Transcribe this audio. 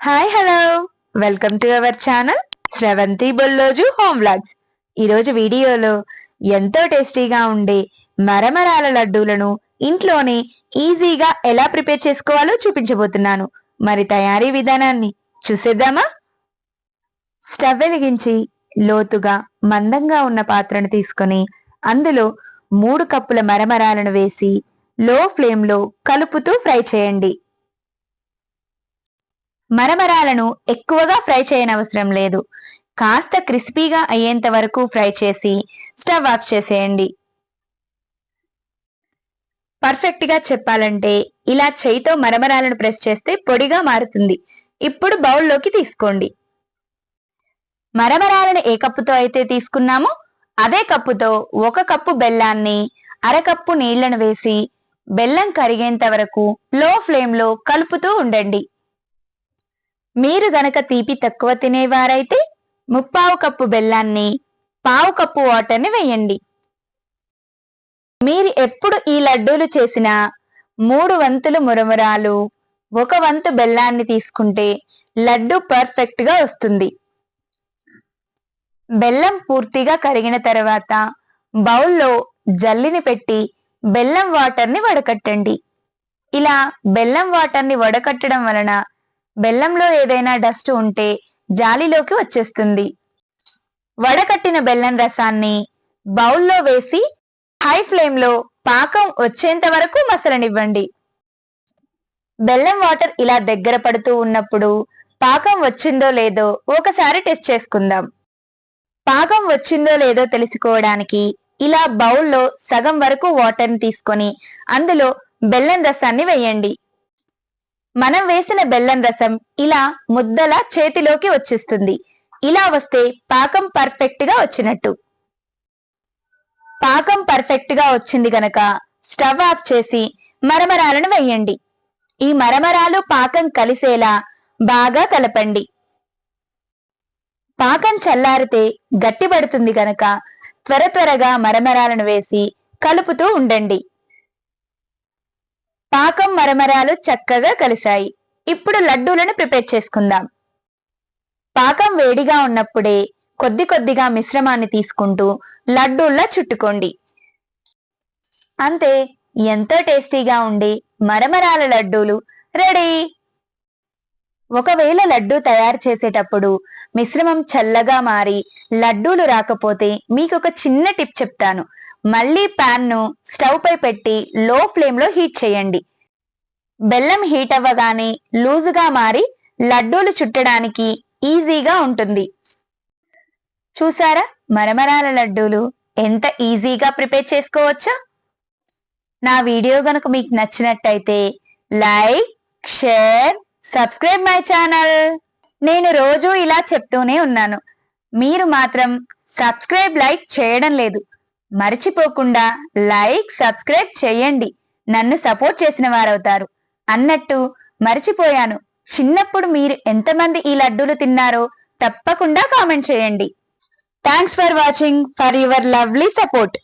Hi hello welcome to our channel Sravanthi Bolloju home vlogs ఈరోజు వీడియోలో ఎంతో టేస్టీగా ఉండే మరమరాల లడ్డూలను ఇంట్లోనే ఈజీగా ఎలా ప్రిపేర్ చేసుకోవాలో చూపించబోతున్నాను. మరి తయారీ విధానాన్ని చూసేద్దామా? స్టవ్ వెలిగించి లోతుగా మందంగా ఉన్న పాత్రను తీసుకొని అందులో మూడు కప్పుల మరమరాలను వేసి లో ఫ్లేమ్లో కలుపుతూ ఫ్రై చేయండి. మరమరాలను ఎక్కువగా ఫ్రై చేయనవసరం లేదు. కాస్త క్రిస్పీగా అయ్యేంత వరకు ఫ్రై చేసి స్టవ్ ఆఫ్ చేసేయండి. పర్ఫెక్ట్గా చెప్పాలంటే ఇలా చేయితో మరమరాలను ప్రెస్ చేస్తే పొడిగా మారుతుంది. ఇప్పుడు బౌల్లోకి తీసుకోండి. మరమరాలను ఏ కప్పుతో అయితే తీసుకున్నామో అదే కప్పుతో ఒక కప్పు బెల్లాన్ని అరకప్పు నీళ్ళను వేసి బెల్లం కరిగేంత వరకు లో ఫ్లేమ్లో కలుపుతూ ఉండండి. మీరు గనక తీపి తక్కువ తినేవారైతే ముప్పావు కప్పు బెల్లాన్ని పావు కప్పు వాటర్ని వేయండి. మీరు ఎప్పుడు ఈ లడ్డూలు చేసినా మూడు వంతులు మురమురాలు ఒక వంతు బెల్లాన్ని తీసుకుంటే లడ్డు పర్ఫెక్ట్గా వస్తుంది. బెల్లం పూర్తిగా కరిగిన తర్వాత బౌల్లో జల్లిని పెట్టి బెల్లం వాటర్ని వడకట్టండి. ఇలా బెల్లం వాటర్ని వడకట్టడం వలన బెల్లంలో ఏదైనా డస్ట్ ఉంటే జాలిలోకి వచ్చేస్తుంది. వడకట్టిన బెల్లం రసాన్ని బౌల్లో వేసి హై ఫ్లేమ్లో పాకం వచ్చేంత వరకు మసలనివ్వండి. బెల్లం వాటర్ ఇలా దగ్గర పడుతూ ఉన్నప్పుడు పాకం వచ్చిందో లేదో ఒకసారి టెస్ట్ చేసుకుందాం. పాకం వచ్చిందో లేదో తెలుసుకోవడానికి ఇలా బౌల్లో సగం వరకు వాటర్ని తీసుకొని అందులో బెల్లం రసాన్ని వేయండి. మనం వేసిన బెల్లం రసం ఇలా ముద్దల చేతిలోకి వచ్చేస్తుంది. ఇలా వస్తే పాకం పర్ఫెక్ట్గా వచ్చినట్టు. పాకం పర్ఫెక్ట్గా వచ్చింది గనక స్టవ్ ఆఫ్ చేసి మరమరాలను వేయండి. ఈ మరమరాలు పాకం కలిసేలా బాగా కలపండి. పాకం చల్లారితే గట్టిపడుతుంది గనక త్వర త్వరగా మరమరాలను వేసి కలుపుతూ ఉండండి. పాకం మరమరాలు చక్కగా కలిశాయి. ఇప్పుడు లడ్డూలను ప్రిపేర్ చేసుకుందాం. పాకం వేడిగా ఉన్నప్పుడే కొద్ది కొద్దిగా మిశ్రమాన్ని తీసుకుంటూ లడ్డూల్లా చుట్టుకోండి. అంతే ఎంతో టేస్టీగా ఉండి మరమరాల లడ్డూలు. రెడీ? ఒకవేళ లడ్డూ తయారు చేసేటప్పుడు మిశ్రమం చల్లగా మారి లడ్డూలు రాకపోతే మీకు ఒక చిన్న టిప్ చెప్తాను. మళ్ళీ ప్యాన్ను స్టవ్ పై పెట్టి లో ఫ్లేమ్లో హీట్ చేయండి. బెల్లం హీట్ అవ్వగానే లూజుగా మారి లడ్డూలు చుట్టడానికి ఈజీగా ఉంటుంది. చూసారా మరమరాల లడ్డూలు ఎంత ఈజీగా ప్రిపేర్ చేసుకోవచ్చో? నా వీడియో గనుక మీకు నచ్చినట్టయితే like share subscribe my channel. నేను రోజు ఇలా చెప్తూనే ఉన్నాను. మీరు మాత్రం సబ్స్క్రైబ్ లైక్ చేయడం లేదు. మర్చిపోకుండా లైక్ సబ్స్క్రైబ్ చేయండి. నన్ను సపోర్ట్ చేసిన వారవుతారు. అన్నట్టు మర్చిపోయాను. చిన్నప్పుడు మీరు ఎంతమంది ఈ లడ్డూలు తిన్నారో తప్పకుండా కామెంట్ చేయండి. Thanks for watching for your lovely support